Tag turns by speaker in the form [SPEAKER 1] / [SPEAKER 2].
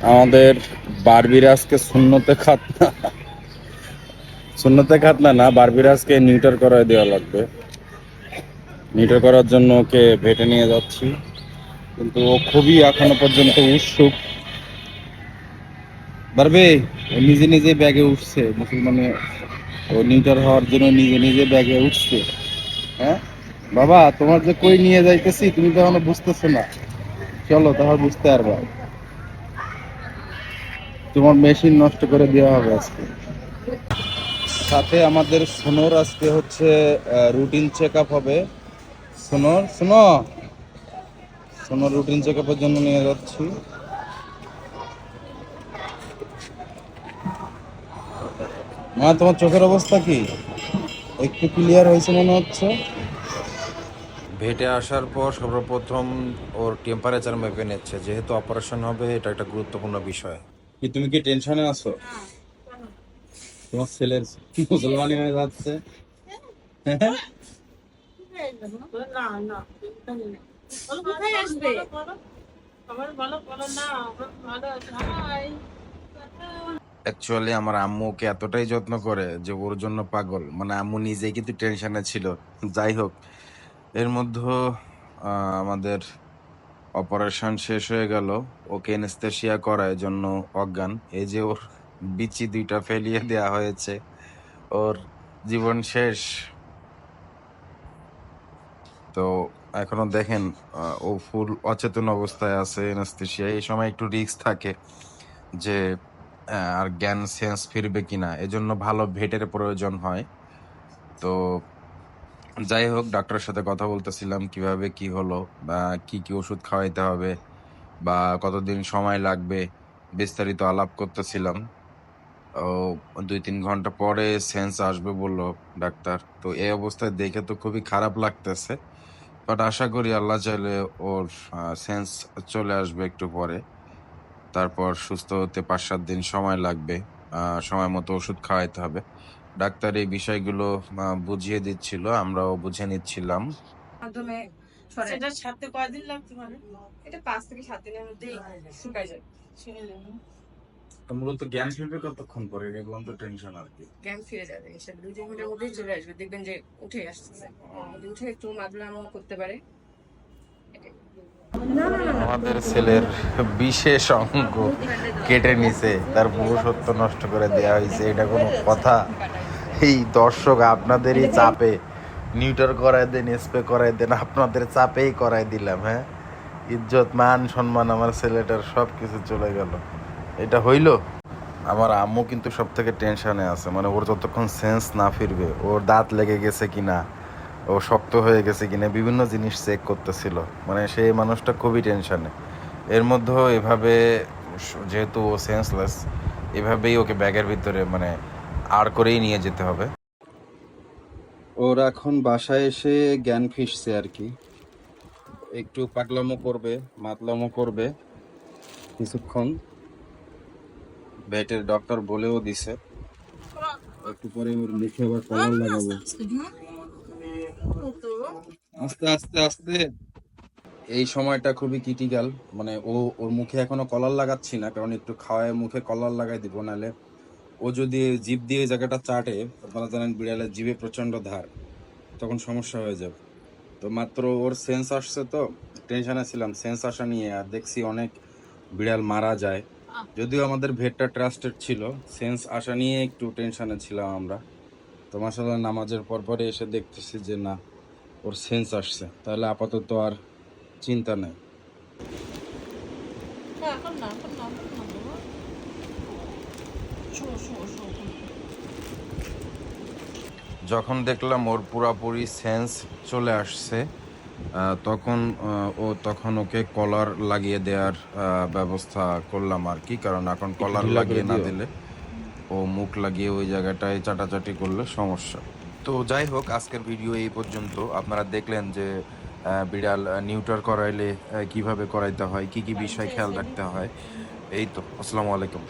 [SPEAKER 1] আমাদের বারবিরাজকে শূন্যতে খাত শূন্যতে খাতনা না বারবিরাজকে নিউটার করায় দেওয়া লাগবে। নিউটার করার জন্য ওকে ভেটে নিয়ে যাচ্ছি। কিন্তু ও খুবই এখনও পর্যন্ত উৎসুক। পারবে ও নিজে নিজে ব্যাগে উঠছে। মুসলমানে ও নিউটার হওয়ার জন্য নিজে নিজে ব্যাগে উঠছে। হ্যাঁ? বাবা, তোমার যে কই নিয়ে যাইতেছি, তুমি তো এখনও বুঝতেছো না। চলো, তাহলে বুঝতে পারবা। তোমার মেশিন নষ্ট করে দেওয়া হবে আজকে। সাথে আমাদের সোনোর আজকে হচ্ছে রুটিন চেক আপ হবে। সোনোর শোনো সোনোর রুটিন চেক আপের জন্য নিয়ে যাচ্ছি। মা, তোমার চোখের অবস্থা কি? একটু ক্লিয়ার হয়েছে মনে হচ্ছে?
[SPEAKER 2] ভেটে আসার পর সর্বপ্রথম ওর টেম্পারেচার মেপে নিচ্ছে। যেহেতু অপারেশন হবে, এটা একটা গুরুত্বপূর্ণ বিষয়।
[SPEAKER 1] কি তুমি কি টেনশনে আছো? তোমার ছেলের মুসলমানি হয়ে যাচ্ছে।
[SPEAKER 2] অ্যাকচুয়ালি আমার আম্মু ওকে এতটাই যত্ন করে যে ওর জন্য পাগল। মানে আম্মু নিজেই কিন্তু টেনশনে ছিল। যাই হোক, এর মধ্যে আমাদের অপারেশন শেষ হয়ে গেল। ওকে এনেস্থেশিয়া করার জন্য অজ্ঞান। এই যে ওর বিচি দুইটা ফেলিয়ে দেওয়া হয়েছে। ওর জীবন শেষ। তো এখনও দেখেন ও ফুল অচেতন অবস্থায় আছে এনেস্থেশিয়া এই সময় একটু রিস্ক থাকে যে আর জ্ঞান সেন্স ফিরবে কিনা। এজন্য ভালো ভেটের প্রয়োজন হয়। তো যাই হোক, ডাক্তারের সাথে কথা বলতেছিলাম, কীভাবে কি হলো, বা কি কি ওষুধ খাওয়াইতে হবে, বা কতদিন সময় লাগবে, বিস্তারিত আলাপ করতেছিলাম। ও দুই তিন ঘণ্টা পরে সেন্স আসবে বলল ডাক্তার। তো এই অবস্থায় দেখে তো খুবই খারাপ লাগতেছে। বাট আশা করি আল্লাহ চাইলে ওর সেন্স চলে আসবে একটু পরে। তারপর সুস্থ হতে পাঁচ সাত দিন সময় লাগবে সময় মতো ওষুধ খাওয়াইতে হবে। ডাক্তার এই বিষয়গুলো বুঝিয়ে দিচ্ছিল আমরাও বুঝে নিচ্ছিলাম।
[SPEAKER 3] মাধ্যমে
[SPEAKER 4] সেটা ছাড়তে কয়দিন লাগতে পারে?
[SPEAKER 3] এটা পাঁচ থেকে সাত দিনের মধ্যেই শুকায় যায়।
[SPEAKER 1] মূলত জ্ঞান ফিরবে কতক্ষণ পরে? এগুলো তো টেনশন আর কি।
[SPEAKER 3] জ্ঞান ফিরে যাবে। দুই তিন মিনিটের মধ্যেই চলে আসবে। দেখবেন যে উঠে আসতেছে। যদি উঠে একটু মাদলামো করতে পারে।
[SPEAKER 2] আমাদের ছেলের বিশেষ অঙ্গ কেটে নিছে। তার পুরুষত্ব নষ্ট করে দেওয়া হয়েছে। এটা কোনো কথা। এই দর্শক আপনাদেরই চাপে নিউটার করায় দেন স্প্রে করায় দেন, আপনাদের চাপেই করাই দিলাম হ্যাঁ? ইজ্জত, মান, সম্মান আমার ছেলেটার সব কিছু চলে গেল। এটা হইল? আমার আম্মু কিন্তু সব থেকে টেনশনে আছে মানে ওর যতক্ষণ সেন্স না ফিরবে, ওর দাঁত লেগে গেছে কিনা, ও শক্ত হয়ে গেছে কিনা, বিভিন্ন জিনিস চেক করতেছিল। মানে সেই মানুষটা খুবই টেনশনে এর মধ্যেও এভাবে, যেহেতু ও সেন্সলেস এভাবেই ওকে ব্যাগের ভিতরে মানে আর করেই নিয়ে যেতে হবে।
[SPEAKER 1] ওর এখন বাসায় এসে জ্ঞান ফিরছে আর কি। একটু পাগলামো করবে, মাতলামো করবে কিছুক্ষণ। ভেটের ডক্টর বলেও দিছে। একটু পরে ওর মুখে আবার কলার লাগাবো। আস্তে আস্তে আস্তে। এই সময়টা খুবই ক্রিটিক্যাল। মানে ও, ওর মুখে এখনও কলার লাগাচ্ছি না, কারণ একটু খাওয়ায় মুখে কলার লাগাই দিব, নাহলে ও যদি জিভ দিয়ে জায়গাটা চাটে আপনারা জানেন বিড়ালের জিভে প্রচণ্ড ধার তখন সমস্যা হয়ে যাবে। তো মাত্র ওর সেন্স আসছে তো টেনশনে ছিলাম সেন্স আসা নিয়ে আর দেখছি অনেক বিড়াল মারা যায়। যদিও আমাদের ভেটটা ট্রাস্টেড ছিল সেন্স আসা নিয়ে একটু টেনশনে ছিলাম আমরা। তো মাসাল্লাহ নামাজের পর পরে এসে দেখতেছি যে না ওর সেন্স আসছে। তাহলে আপাতত আর চিন্তা নেই।
[SPEAKER 4] না এখন না এখন না এখন না বাবা। শো শো শো
[SPEAKER 2] যখন দেখলাম ওর পুরাপুরি সেন্স চলে আসছে তখন ও তখন ওকে কলার লাগিয়ে দেওয়ার ব্যবস্থা করলাম আর কি। কারণ এখন কলার লাগিয়ে না দিলে ও মুখ লাগিয়ে ওই জায়গাটায় চাটাচাটি করলে সমস্যা। তো যাই হোক আজকের ভিডিও এই পর্যন্ত। আপনারা দেখলেন যে বিড়াল নিউটার করাইলে কীভাবে করাইতে হয় কি কি বিষয় খেয়াল রাখতে হয়। এই তো আসসালামু আলাইকুম।